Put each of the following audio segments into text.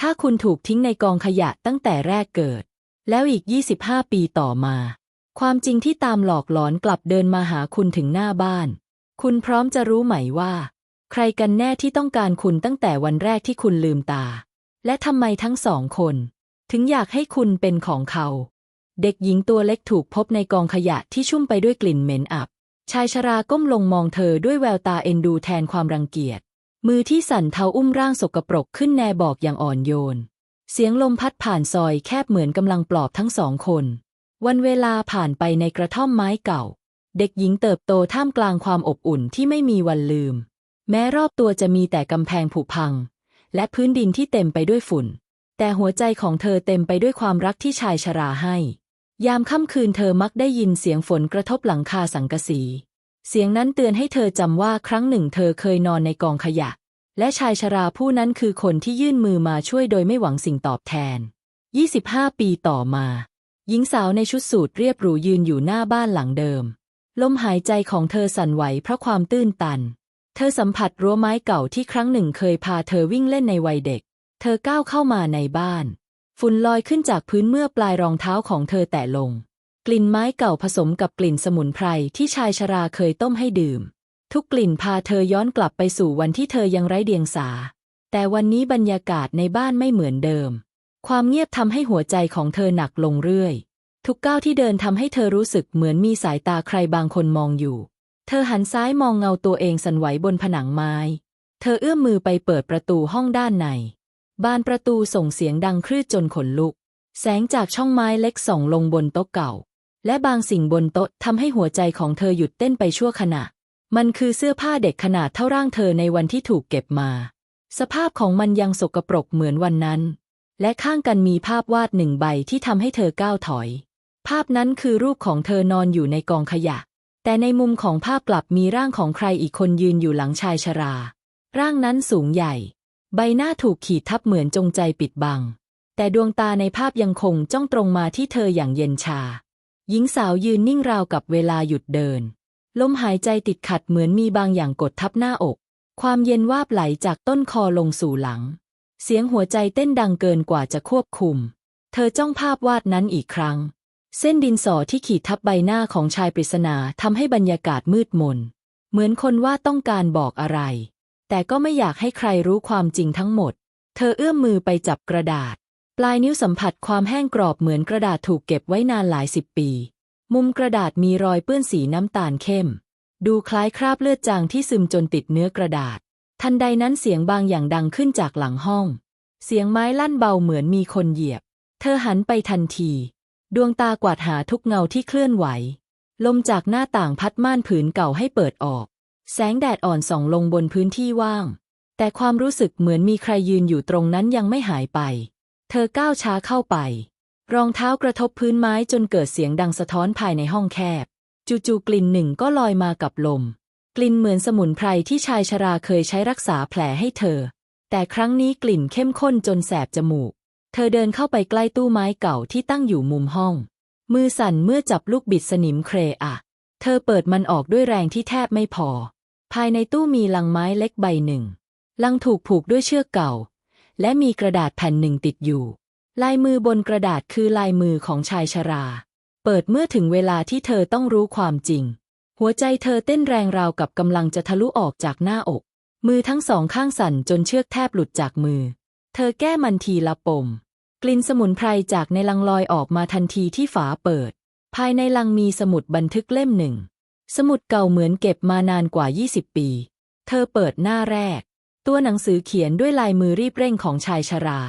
ถ้าคุณถูกทิ้งในกองขยะตั้งแต่แรกเกิด แล้วอีก 25 ปีต่อมา ความจริงที่ตามหลอกหลอนกลับเดินมาหาคุณถึงหน้าบ้าน คุณพร้อมจะรู้ไหมว่า ใครกันแน่ที่ต้องการคุณตั้งแต่วันแรกที่คุณลืมตา และทำไมทั้งสองคน ถึงอยากให้คุณเป็นของเขา เด็กหญิงตัวเล็กถูกพบในกองขยะที่ชุ่มไปด้วยกลิ่นเหม็นอับ ชายชราก้มลงมองเธอด้วยแววตาเอ็นดูแทนความรังเกียจ มือที่สั่นเทาอุ้มร่างสกปรกขึ้นแนบอกอย่างอ่อนโยน เสียงลมพัดผ่านซอยแคบเหมือนกำลังปลอบทั้งสองคน วันเวลาผ่านไปในกระท่อมไม้เก่า เด็กหญิงเติบโตท่ามกลางความอบอุ่นที่ไม่มีวันลืม แม้รอบตัวจะมีแต่กำแพงผุพัง และพื้นดินที่เต็มไปด้วยฝุ่น แต่หัวใจของเธอเต็มไปด้วยความรักที่ชายชราให้ ยามค่ำคืนเธอมักได้ยินเสียงฝนกระทบหลังคาสังกะสี เสียงนั้นเตือนให้เธอจำว่าครั้งหนึ่งเธอเคยนอนในกองขยะ และชายชราผู้นั้นคือคนที่ยื่นมือมาช่วยโดยไม่หวังสิ่งตอบแทน 25 ปีต่อมา หญิงสาวในชุดสูทเรียบหรูยืนอยู่หน้าบ้านหลังเดิม ลมหายใจของเธอสั่นไหวเพราะความตื้นตัน เธอสัมผัสรั้วไม้เก่าที่ครั้งหนึ่งเคยพาเธอวิ่งเล่นในวัยเด็ก เธอก้าวเข้ามาในบ้าน ฝุ่นลอยขึ้นจากพื้นเมื่อปลายรองเท้าของเธอแตะลง กลิ่นไม้เก่าผสมกับกลิ่นสมุนไพรที่ชายชราเคยต้มให้ดื่ม ทุกกลิ่นพาเธอย้อนกลับไปสู่วันที่เธอยังไร้เดียงสา แต่วันนี้บรรยากาศในบ้านไม่เหมือนเดิม ความเงียบทำให้หัวใจของเธอหนักลงเรื่อย ทุกก้าวที่เดินทำให้เธอรู้สึกเหมือนมีสายตาใครบางคนมองอยู่ เธอหันซ้ายมองเงาตัวเองสั่นไหวบนผนังไม้ เธอเอื้อมมือไปเปิดประตูห้องด้านใน บานประตูส่งเสียงดังครืดจนขนลุก แสงจากช่องไม้เล็กส่องลงบนโต๊ะเก่า และบางสิ่งบนโต๊ะทำให้หัวใจของเธอหยุดเต้นไปชั่วขณะ มันคือเสื้อผ้าเด็กขนาดเท่าร่างเธอในวันที่ถูกเก็บมา สภาพของมันยังสกปรกเหมือนวันนั้น และข้างกันมีภาพวาดหนึ่งใบที่ทำให้เธอก้าวถอย ภาพนั้นคือรูปของเธอนอนอยู่ในกองขยะ แต่ในมุมของภาพกลับมีร่างของใครอีกคนยืนอยู่หลังชายชรา ร่างนั้นสูงใหญ่ ใบหน้าถูกขีดทับเหมือนจงใจปิดบัง แต่ดวงตาในภาพยังคงจ้องตรงมาที่เธออย่างเย็นชา หญิงสาวยืนนิ่งราวกับเวลาหยุดเดิน ลมหายใจติดขัดเหมือนมีบางอย่างกดทับหน้าอก ความเย็นวาบไหลจากต้นคอลงสู่หลัง เสียงหัวใจเต้นดังเกินกว่าจะควบคุม เธอจ้องภาพวาดนั้นอีกครั้ง เส้นดินสอที่ขีดทับใบหน้าของชายปริศนาทำให้บรรยากาศมืดมน เหมือนคนว่าต้องการบอกอะไร แต่ก็ไม่อยากให้ใครรู้ความจริงทั้งหมด เธอเอื้อมมือไปจับกระดาษ ปลายนิ้วสัมผัสความแห้งกรอบเหมือนกระดาษถูกเก็บไว้นานหลายสิบปี มุมกระดาษมีรอยเปื้อนสีน้ำตาลเข้ม ดูคล้ายคราบเลือดจางที่ซึมจนติดเนื้อกระดาษ ทันใดนั้นเสียงบางอย่างดังขึ้นจากหลังห้อง เสียงไม้ลั่นเบาเหมือนมีคนเหยียบ เธอหันไปทันที ดวงตากวาดหาทุกเงาที่เคลื่อนไหว ลมจากหน้าต่างพัดม่านผืนเก่าให้เปิดออก แสงแดดอ่อนส่องลงบนพื้นที่ว่าง แต่ความรู้สึกเหมือนมีใครยืนอยู่ตรงนั้นยังไม่หายไป เธอก้าวช้าเข้าไป รองเท้ากระทบพื้นไม้จนเกิดเสียงดังสะท้อนภายในห้องแคบ จู่ๆกลิ่นหนึ่งก็ลอยมากับลม กลิ่นเหมือนสมุนไพรที่ชายชราเคยใช้รักษาแผลให้เธอ แต่ครั้งนี้กลิ่นเข้มข้นจนแสบจมูก เธอเดินเข้าไปใกล้ตู้ไม้เก่าที่ตั้งอยู่มุมห้อง มือสั่นเมื่อจับลูกบิดสนิมเครอะเธอเปิดมันออกด้วยแรงที่แทบไม่พอ ภายในตู้มีลังไม้เล็กใบหนึ่ง ลังถูกผูกด้วยเชือกเก่า และมีกระดาษแผ่นหนึ่งติดอยู่ ลายมือบนกระดาษคือลายมือของชายชรา เปิดเมื่อถึงเวลาที่เธอต้องรู้ความจริง หัวใจเธอเต้นแรงราวกับกำลังจะทะลุออกจากหน้าอก มือทั้งสองข้างสั่นจนเชือกแทบหลุดจากมือ เธอแก้มันทีละปม กลิ่นสมุนไพรจากในลังลอยออกมาทันทีที่ฝาเปิด ภายในลังมีสมุดบันทึกเล่มหนึ่ง สมุดเก่าเหมือนเก็บมานานกว่า 20 ปี เธอเปิดหน้าแรก ตัวหนังสือเขียนด้วยลายมือรีบเร่งของชายชรา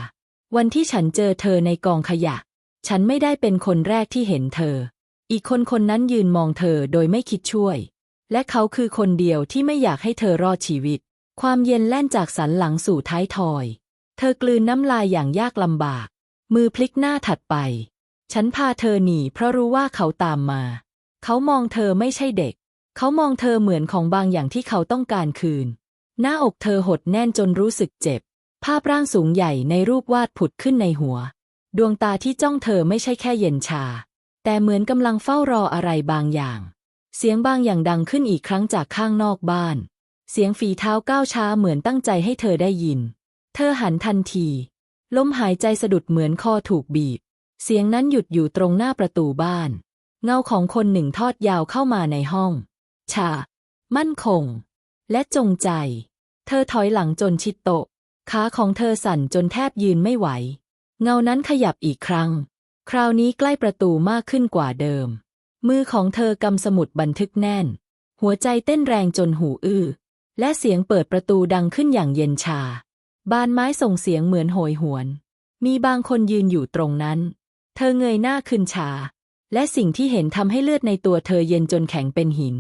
วันที่ฉันเจอเธอในกองขยะ ฉันไม่ได้เป็นคนแรกที่เห็นเธอ อีกคนคนนั้นยืนมองเธอโดยไม่คิดช่วย และเขาคือคนเดียวที่ไม่อยากให้เธอรอดชีวิต ความเย็นแล่นจากสันหลังสู่ท้ายทอย เธอกลืนน้ำลายอย่างยากลำบาก มือพลิกหน้าถัดไป ฉันพาเธอหนีเพราะรู้ว่าเขาตามมา เขามองเธอไม่ใช่เด็ก เขามองเธอเหมือนของบางอย่างที่เขาต้องการคืน หน้าอกเธอหดแน่นจนรู้สึกเจ็บ ภาพร่างสูงใหญ่ในรูปวาดผุดขึ้นในหัว ดวงตาที่จ้องเธอไม่ใช่แค่เย็นชา แต่เหมือนกำลังเฝ้ารออะไรบางอย่าง เสียงบางอย่างดังขึ้นอีกครั้งจากข้างนอกบ้าน เสียงฝีเท้าก้าวช้าเหมือนตั้งใจให้เธอได้ยิน เธอหันทันที ลมหายใจสะดุดเหมือนคอถูกบีบ เสียงนั้นหยุดอยู่ตรงหน้าประตูบ้าน เงาของคนหนึ่งทอดยาวเข้ามาในห้อง ชา มั่นคง และจงใจ เธอถอยหลังจนชิดโต๊ะขาของเธอสั่นจนแทบยืนไม่ไหว เงานั้นขยับอีกครั้ง คราวนี้ใกล้ประตูมากขึ้นกว่าเดิม มือของเธอกำสมุดบันทึกแน่น หัวใจเต้นแรงจนหูอื้อ และเสียงเปิดประตูดังขึ้นอย่างเย็นชา บานไม้ส่งเสียงเหมือนโหยหวน มีบางคนยืนอยู่ตรงนั้น เธอเงยหน้าขึ้นชา และสิ่งที่เห็นทำให้เลือดในตัวเธอเย็นจนแข็งเป็นหิน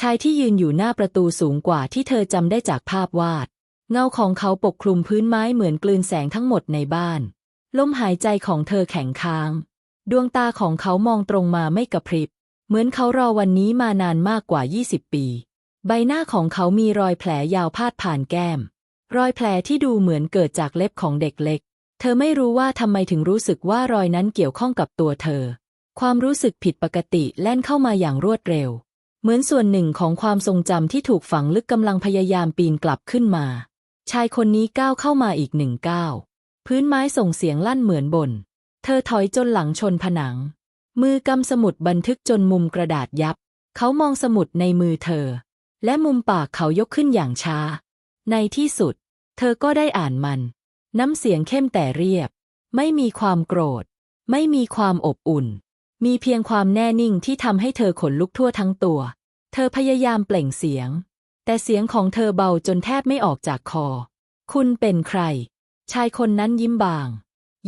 ชายที่ยืนอยู่หน้าประตูสูงกว่าที่เธอจำได้จากภาพวาด เงาของเขาปกคลุมพื้นไม้เหมือนกลืนแสงทั้งหมดในบ้าน ลมหายใจของเธอแข็งค้าง ดวงตาของเขามองตรงมาไม่กระพริบ เหมือนเขารอวันนี้มานานมากกว่า 20 ปี ใบหน้าของเขามีรอยแผลยาวพาดผ่านแก้ม รอยแผลที่ดูเหมือนเกิดจากเล็บของเด็กเล็ก เธอไม่รู้ว่าทำไมถึงรู้สึกว่ารอยนั้นเกี่ยวข้องกับตัวเธอ ความรู้สึกผิดปกติแล่นเข้ามาอย่างรวดเร็ว เหมือนส่วนหนึ่งของความทรงจำที่ถูกฝังลึกกำลังพยายามปีนกลับขึ้นมา ชายคนนี้ก้าวเข้ามาอีกหนึ่งก้าว พื้นไม้ส่งเสียงลั่นเหมือนบน เธอถอยจนหลังชนผนัง มือกำสมุดบันทึกจนมุมกระดาษยับ เขามองสมุดในมือเธอ และมุมปากเขายกขึ้นอย่างช้า ในที่สุด เธอก็ได้อ่านมัน น้ำเสียงเข้มแต่เรียบ ไม่มีความโกรธ ไม่มีความอบอุ่น มีเพียงความแน่นิ่งที่ทำให้เธอขนลุกทั่วทั้งตัว เธอพยายามเปล่งเสียง แต่เสียงของเธอเบาจนแทบไม่ออกจากคอ คุณเป็นใคร ชายคนนั้นยิ้มบาง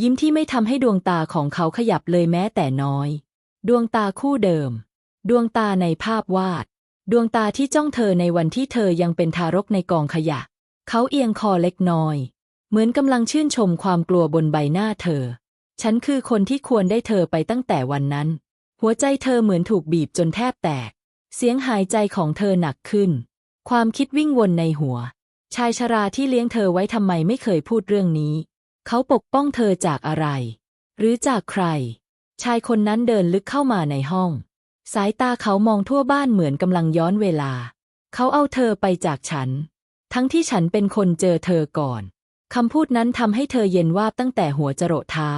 ยิ้มที่ไม่ทำให้ดวงตาของเขาขยับเลยแม้แต่น้อย ดวงตาคู่เดิม ดวงตาในภาพวาด ดวงตาที่จ้องเธอในวันที่เธอยังเป็นทารกในกองขยะ เขาเอียงคอเล็กน้อย เหมือนกำลังชื่นชมความกลัวบนใบหน้าเธอ ฉันคือคนที่ควรได้เธอไปตั้งแต่วันนั้น หัวใจเธอเหมือนถูกบีบจนแทบแตก เสียงหายใจของเธอหนักขึ้น ความคิดวิ่งวนในหัว ชายชราที่เลี้ยงเธอไว้ทำไมไม่เคยพูดเรื่องนี้ เขาปกป้องเธอจากอะไร หรือจากใคร ชายคนนั้นเดินลึกเข้ามาในห้อง สายตาเขามองทั่วบ้านเหมือนกำลังย้อนเวลา เขาเอาเธอไปจากฉัน ทั้งที่ฉันเป็นคนเจอเธอก่อนคำพูดนั้นทำให้เธอเย็นวาบตั้งแต่หัวจรดเท้า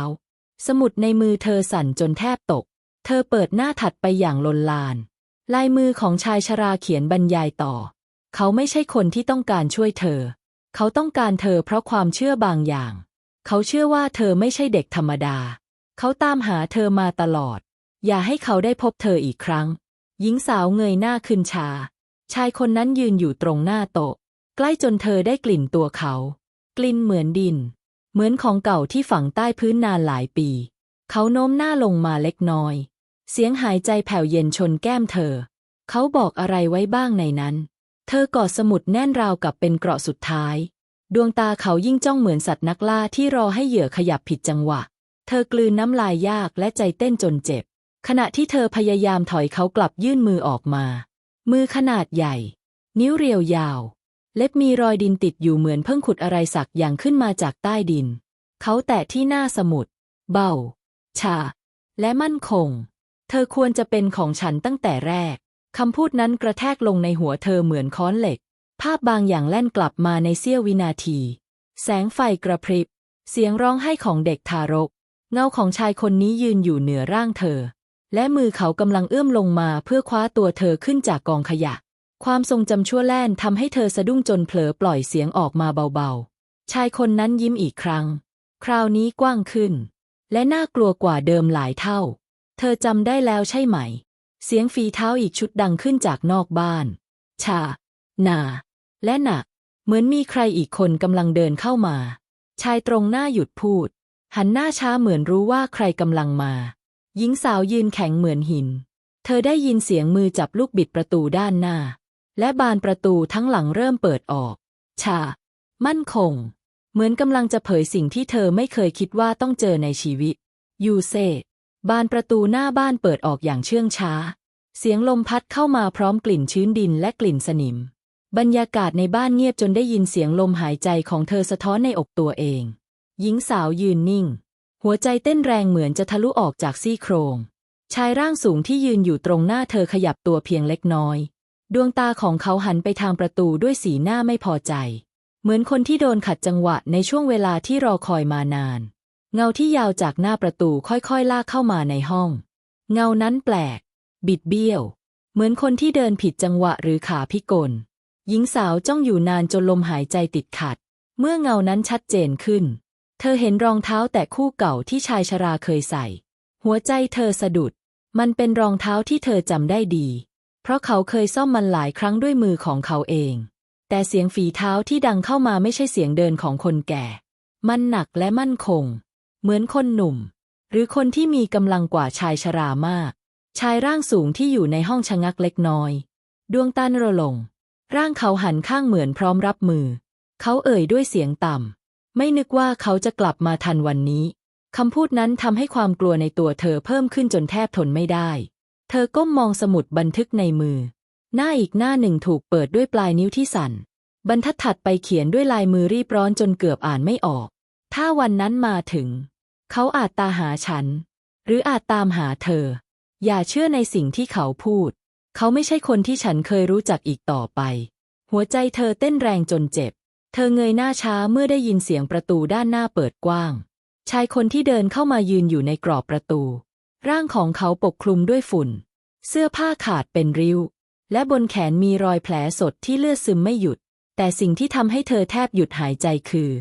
สมุดในมือเธอสั่นจนแทบตก เธอเปิดหน้าถัดไปอย่างลนลาน ลายมือของชายชราเขียนบรรยายต่อ เขาไม่ใช่คนที่ต้องการช่วยเธอ เขาต้องการเธอเพราะความเชื่อบางอย่าง เขาเชื่อว่าเธอไม่ใช่เด็กธรรมดา เขาตามหาเธอมาตลอด อย่าให้เขาได้พบเธออีกครั้ง หญิงสาวเงยหน้าขึ้นชา ชายคนนั้นยืนอยู่ตรงหน้าโต๊ะ ใกล้จนเธอได้กลิ่นตัวเขา กลิ่นเหมือนดิน เหมือนของเก่าที่ฝังใต้พื้นนานหลายปี เขาโน้มหน้าลงมาเล็กน้อย เสียงหายใจแผ่วเย็นชนแก้มเธอ เขาบอกอะไรไว้บ้างในนั้น เธอกอดสมุดแน่นราวกับเป็นเกราะสุดท้าย ดวงตาเขายิ่งจ้องเหมือนสัตว์นักล่าที่รอให้เหยื่อขยับผิดจังหวะ เธอกลืนน้ำลายยากและใจเต้นจนเจ็บ ขณะที่เธอพยายามถอยเขากลับยื่นมือออกมา มือขนาดใหญ่ นิ้วเรียวยาว เล็บมีรอยดินติดอยู่เหมือนเพิ่งขุดอะไรสักอย่างขึ้นมาจากใต้ดิน เขาแตะที่หน้าสมุด เบา ชา และมั่นคง เธอควรจะเป็นของฉันตั้งแต่แรก คำพูดนั้นกระแทกลงในหัวเธอเหมือนค้อนเหล็ก ภาพบางอย่างแล่นกลับมาในเสี้ยววินาที แสงไฟกระพริบ เสียงร้องไห้ของเด็กทารก เงาของชายคนนี้ยืนอยู่เหนือร่างเธอ และมือเขากำลังเอื้อมลงมาเพื่อคว้าตัวเธอขึ้นจากกองขยะ ความทรงจำชั่วแล่นทำให้เธอสะดุ้งจนเผลอปล่อยเสียงออกมาเบาๆ ชายคนนั้นยิ้มอีกครั้ง คราวนี้กว้างขึ้น และน่ากลัวกว่าเดิมหลายเท่า เธอจำได้แล้วใช่ไหม เสียงฝีเท้าอีกชุดดังขึ้นจากนอกบ้าน ชา นา และหนัก เหมือนมีใครอีกคนกำลังเดินเข้ามา ชายตรงหน้าหยุดพูด หันหน้าช้าเหมือนรู้ว่าใครกำลังมา หญิงสาวยืนแข็งเหมือนหิน เธอได้ยินเสียงมือจับลูกบิดประตูด้านหน้า และบานประตูทั้งหลังเริ่มเปิดออก ชา มั่นคง เหมือนกำลังจะเผยสิ่งที่เธอไม่เคยคิดว่าต้องเจอในชีวิต ยูเซ บานประตูหน้าบ้านเปิดออกอย่างเชื่องช้า เสียงลมพัดเข้ามาพร้อมกลิ่นชื้นดินและกลิ่นสนิม บรรยากาศในบ้านเงียบจนได้ยินเสียงลมหายใจของเธอสะท้อนในอกตัวเอง หญิงสาวยืนนิ่ง หัวใจเต้นแรงเหมือนจะทะลุออกจากซี่โครง ชายร่างสูงที่ยืนอยู่ตรงหน้าเธอขยับตัวเพียงเล็กน้อย ดวงตาของเขาหันไปทางประตูด้วยสีหน้าไม่พอใจ เหมือนคนที่โดนขัดจังหวะในช่วงเวลาที่รอคอยมานาน เงาที่ยาวจากหน้าประตูค่อยๆ ลากเข้ามาในห้อง เงานั้นแปลก บิดเบี้ยว เหมือนคนที่เดินผิดจังหวะหรือขาพิกล หญิงสาวจ้องอยู่นานจนลมหายใจติดขัด เมื่อเงานั้นชัดเจนขึ้น เธอเห็นรองเท้าแตะคู่เก่าที่ชายชราเคยใส่ หัวใจเธอสะดุด มันเป็นรองเท้าที่เธอจำได้ดี ราะเขาเคยซ่อมมันหลายครั้งด้วยมือของเขาเอง แต่เสียงฝีเท้าที่ดังเข้ามาไม่ใช่เสียงเดินของคนแก่ มันหนักและมั่นคง เหมือนคนหนุ่ม หรือคนที่มีกำลังกว่าชายชรามาก ชายร่างสูงที่อยู่ในห้องชะงักเล็กน้อย ดวงตาระลง ร่างเขาหันข้างเหมือนพร้อมรับมือ เขาเอ่ยด้วยเสียงต่ำ ไม่นึกว่าเขาจะกลับมาทันวันนี้คำพูดนั้นทำให้ความกลัวในตัวเธอเพิ่มขึ้นจนแทบทนไม่ได้ เธอก้มมองสมุดบันทึกในมือ หน้าอีกหน้าหนึ่งถูกเปิดด้วยปลายนิ้วที่สั่น บรรทัดถัดไปเขียนด้วยลายมือรีบร้อนจนเกือบอ่านไม่ออก ถ้าวันนั้นมาถึง เขาอาจตาหาฉัน หรืออาจตามหาเธอ อย่าเชื่อในสิ่งที่เขาพูด เขาไม่ใช่คนที่ฉันเคยรู้จักอีกต่อไป หัวใจเธอเต้นแรงจนเจ็บ เธอเงยหน้าช้าเมื่อได้ยินเสียงประตูด้านหน้าเปิดกว้าง ชายคนที่เดินเข้ามายืนอยู่ในกรอบประตู ร่างของเขาปกคลุมด้วยฝุ่น เสื้อผ้าขาดเป็นริ้ว และบนแขนมีรอยแผลสดที่เลือดซึมไม่หยุด แต่สิ่งที่ทำให้เธอแทบหยุดหายใจคือ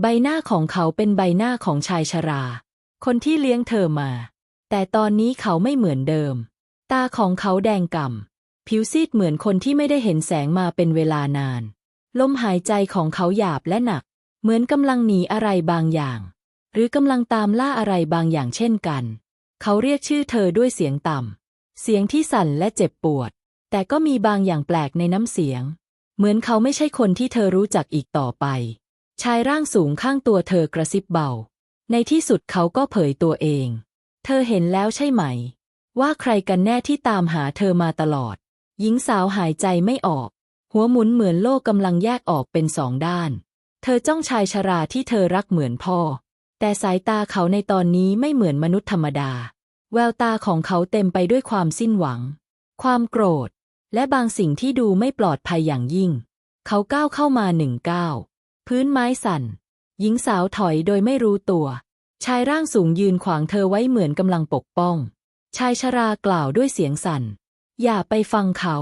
ใบหน้าของเขาเป็นใบหน้าของชายชรา คนที่เลี้ยงเธอมา แต่ตอนนี้เขาไม่เหมือนเดิม ตาของเขาแดงก่ำผิวซีดเหมือนคนที่ไม่ได้เห็นแสงมาเป็นเวลานาน ลมหายใจของเขาหยาบและหนัก เหมือนกำลังหนีอะไรบางอย่าง หรือกำลังตามล่าอะไรบางอย่างเช่นกัน เขาเรียกชื่อเธอด้วยเสียงต่ำ เสียงที่สั่นและเจ็บปวด แต่ก็มีบางอย่างแปลกในน้ำเสียง เหมือนเขาไม่ใช่คนที่เธอรู้จักอีกต่อไป ชายร่างสูงข้างตัวเธอกระซิบเบา ในที่สุดเขาก็เผยตัวเอง เธอเห็นแล้วใช่ไหม ว่าใครกันแน่ที่ตามหาเธอมาตลอด หญิงสาวหายใจไม่ออก หัวหมุนเหมือนโลกกำลังแยกออกเป็นสองด้าน เธอจ้องชายชราที่เธอรักเหมือนพ่อ แต่สายตาเขาในตอนนี้ไม่เหมือนมนุษย์ธรรมดา แววตาของเขาเต็มไปด้วยความสิ้นหวัง ความโกรธ และบางสิ่งที่ดูไม่ปลอดภัยอย่างยิ่ง เขาก้าวเข้ามาหนึ่งก้าวพื้นไม้สั่น หญิงสาวถอยโดยไม่รู้ตัว ชายร่างสูงยืนขวางเธอไว้เหมือนกำลังปกป้อง ชายชรากล่าวด้วยเสียงสั่น อย่าไปฟังเขา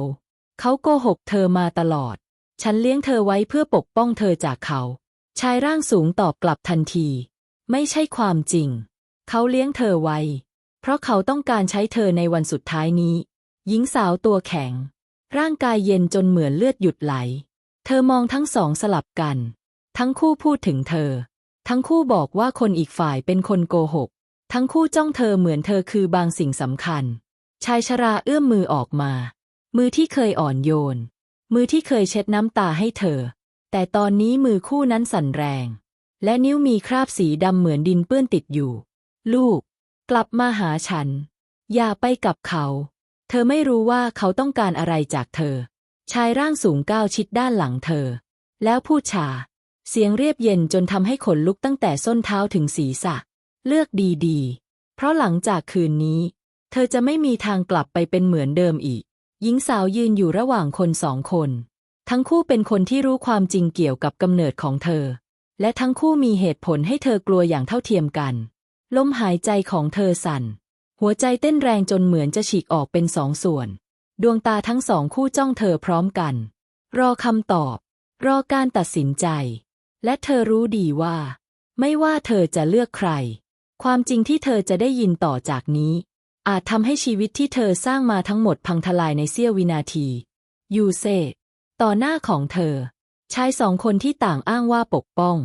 เขาโกหกเธอมาตลอด ฉันเลี้ยงเธอไว้เพื่อปกป้องเธอจากเขา ชายร่างสูงตอบกลับทันที ไม่ใช่ความจริง เขาเลี้ยงเธอไว้ เพราะเขาต้องการใช้เธอในวันสุดท้ายนี้ หญิงสาวตัวแข็ง ร่างกายเย็นจนเหมือนเลือดหยุดไหล เธอมองทั้งสองสลับกัน ทั้งคู่พูดถึงเธอ ทั้งคู่บอกว่าคนอีกฝ่ายเป็นคนโกหก ทั้งคู่จ้องเธอเหมือนเธอคือบางสิ่งสำคัญ ชายชราเอื้อมมือออกมา มือที่เคยอ่อนโยน มือที่เคยเช็ดน้ำตาให้เธอ แต่ตอนนี้มือคู่นั้นสั่นแรง และนิ้วมีคราบสีดำเหมือนดินเปื้อนติดอยู่ ลูก กลับมาหาฉัน อย่าไปกับเขา เธอไม่รู้ว่าเขาต้องการอะไรจากเธอ ชายร่างสูงก้าวชิดด้านหลังเธอ แล้วพูดชา เสียงเรียบเย็นจนทำให้ขนลุกตั้งแต่ส้นเท้าถึงศีรษะ เลือกดีๆ เพราะหลังจากคืนนี้ เธอจะไม่มีทางกลับไปเป็นเหมือนเดิมอีก หญิงสาวยืนอยู่ระหว่างคนสองคน ทั้งคู่เป็นคนที่รู้ความจริงเกี่ยวกับกำเนิดของเธอ และทั้งคู่มีเหตุผลให้เธอกลัวอย่างเท่าเทียมกัน ลมหายใจของเธอสั่น หัวใจเต้นแรงจนเหมือนจะฉีกออกเป็นสองส่วน ดวงตาทั้งสองคู่จ้องเธอพร้อมกัน รอคำตอบ รอการตัดสินใจ และเธอรู้ดีว่า ไม่ว่าเธอจะเลือกใคร ความจริงที่เธอจะได้ยินต่อจากนี้ อาจทำให้ชีวิตที่เธอสร้างมาทั้งหมดพังทลายในเสี้ยววินาที ยูเซ ต่อหน้าของเธอ ชายสองคนที่ต่างอ้างว่าปกป้อง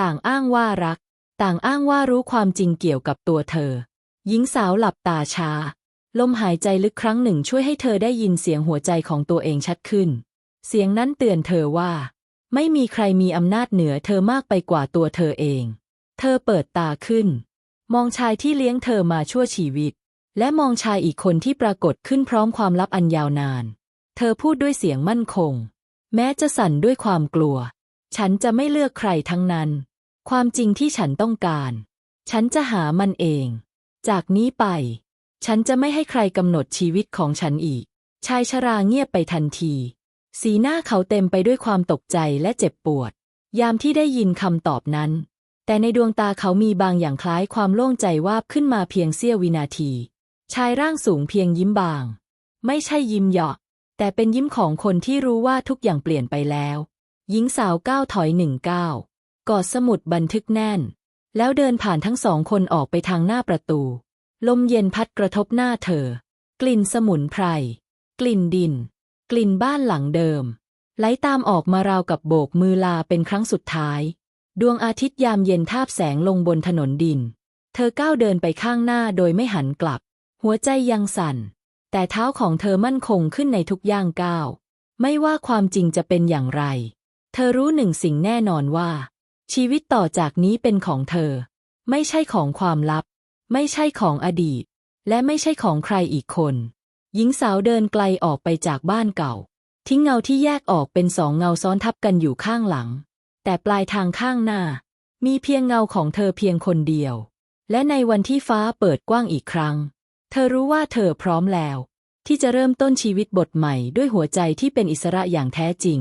ต่างอ้างว่ารัก ต่างอ้างว่ารู้ความจริงเกี่ยวกับตัวเธอ หญิงสาวหลับตาช้าลมหายใจลึกครั้งหนึ่งช่วยให้เธอได้ยินเสียงหัวใจของตัวเองชัดขึ้น เสียงนั้นเตือนเธอว่า ไม่มีใครมีอำนาจเหนือเธอมากไปกว่าตัวเธอเอง เธอเปิดตาขึ้น มองชายที่เลี้ยงเธอมาชั่วชีวิต และมองชายอีกคนที่ปรากฏขึ้นพร้อมความลับอันยาวนาน เธอพูดด้วยเสียงมั่นคง แม้จะสั่นด้วยความกลัว ฉันจะไม่เลือกใครทั้งนั้น ความจริงที่ฉันต้องการ ฉันจะหามันเอง จากนี้ไป ฉันจะไม่ให้ใครกำหนดชีวิตของฉันอีก ชายชราเงียบไปทันที สีหน้าเขาเต็มไปด้วยความตกใจและเจ็บปวด ยามที่ได้ยินคำตอบนั้น แต่ในดวงตาเขามีบางอย่างคล้ายความโล่งใจวาบขึ้นมาเพียงเสี้ยววินาที ชายร่างสูงเพียงยิ้มบาง ไม่ใช่ยิ้มหยาะ แต่เป็นยิ้มของคนที่รู้ว่าทุกอย่างเปลี่ยนไปแล้ว หญิงสาวก้าวถอยหนึ่งก้าวกอดสมุดบันทึกแน่น แล้วเดินผ่านทั้งสองคนออกไปทางหน้าประตู ลมเย็นพัดกระทบหน้าเธอ กลิ่นสมุนไพร กลิ่นดิน กลิ่นบ้านหลังเดิม ไหลตามออกมาราวกับโบกมือลาเป็นครั้งสุดท้าย ดวงอาทิตย์ยามเย็นทาบแสงลงบนถนนดิน เธอก้าวเดินไปข้างหน้าโดยไม่หันกลับ หัวใจยังสั่น แต่เท้าของเธอมั่นคงขึ้นในทุกย่างก้าว ไม่ว่าความจริงจะเป็นอย่างไร เธอรู้หนึ่งสิ่งแน่นอนว่า ชีวิตต่อจากนี้เป็นของเธอ ไม่ใช่ของความลับ ไม่ใช่ของอดีต และไม่ใช่ของใครอีกคน หญิงสาวเดินไกลออกไปจากบ้านเก่า ทิ้งเงาที่แยกออกเป็นสองเงาซ้อนทับกันอยู่ข้างหลัง แต่ปลายทางข้างหน้า มีเพียงเงาของเธอเพียงคนเดียว และในวันที่ฟ้าเปิดกว้างอีกครั้ง เธอรู้ว่าเธอพร้อมแล้ว ที่จะเริ่มต้นชีวิตบทใหม่ด้วยหัวใจที่เป็นอิสระอย่างแท้จริง